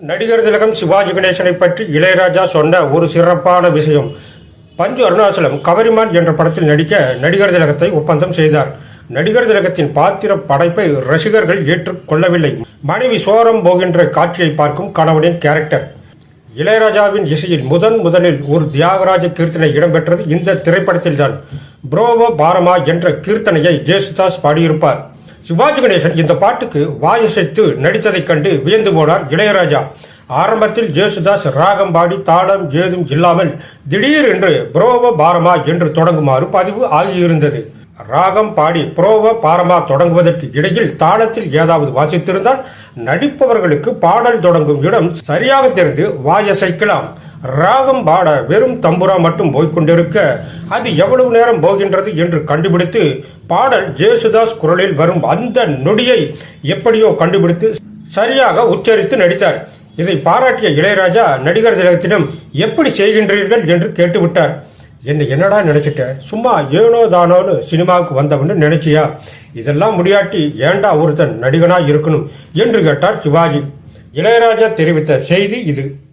நடிகர் திலகம் சிவாஜி கணேசனை பற்றி இளையராஜா சொன்ன ஒரு சிறப்பான விஷயம். பஞ்சு அருணாச்சலம் கவரிமான் என்ற படத்தில் நடிக்க நடிகர் திலகத்தை ஒப்பந்தம் செய்தார். நடிகர் திலகத்தின் பாத்திர படைப்பை ரசிகர்கள் ஏற்றுக்கொள்ளவில்லை. மனைவி சோரம் போகின்ற காட்சியை பார்க்கும் கணவனின் கேரக்டர். இளையராஜாவின் இசையில் முதன் முதலில் ஒரு தியாகராஜ கீர்த்தனை இடம்பெற்றது இந்த திரைப்படத்தில்தான். புரோவ பாரமா என்ற கீர்த்தனையை ஜேசுதாஸ் பாடியிருப்பார். சிவாஜி கணேசன் இந்த பாட்டுக்கு வாயசைத்து நடித்ததைக் கண்டு வியந்து போனார் இளையராஜா. ஆரம்பத்தில் ஜேசுதாஸ் ராகம் பாடி தாளம் ஏதும் இல்லாமல் திடீர் என்று புரோவ பாரமா என்று தொடங்குமாறு பதிவு ஆகியிருந்தது. ராகம் பாடி புரோவ பாரமா தொடங்குவதற்கு இடையில் தாளத்தில் ஏதாவது வாசித்திருந்தால் நடிப்பவர்களுக்கு பாடல் தொடங்கும் இடம் சரியாக தெரிந்து வாயசைக்கலாம். ராகம் பாட வெறும் தம்புரா மட்டும் போய்க்கொண்டிருக்க அது எவ்வளவு நேரம் போகின்றது என்று கண்டுபிடித்து பாடல் ஜேசுதாஸ் குரலில் வரும் அந்த நொடியை எப்படியோ கண்டுபிடித்து சரியாக உச்சரித்து நடித்தார். இதை பாராட்டிய இளையராஜா நடிகர் திலகத்திடம் எப்படி செய்கின்றீர்கள்? என்று கேட்டுவிட்டார். என்ன என்னடா நினைச்சிட்ட? சும்மா ஏனோ தானோன்னு சினிமாவுக்கு வந்தவன்னு நினைச்சியா? இதெல்லாம் முடியாட்டி ஏண்டா ஒருத்தன் நடிகனா இருக்கணும்? என்று கேட்டார் சிவாஜி. இளையராஜா தெரிவித்த செய்தி இது.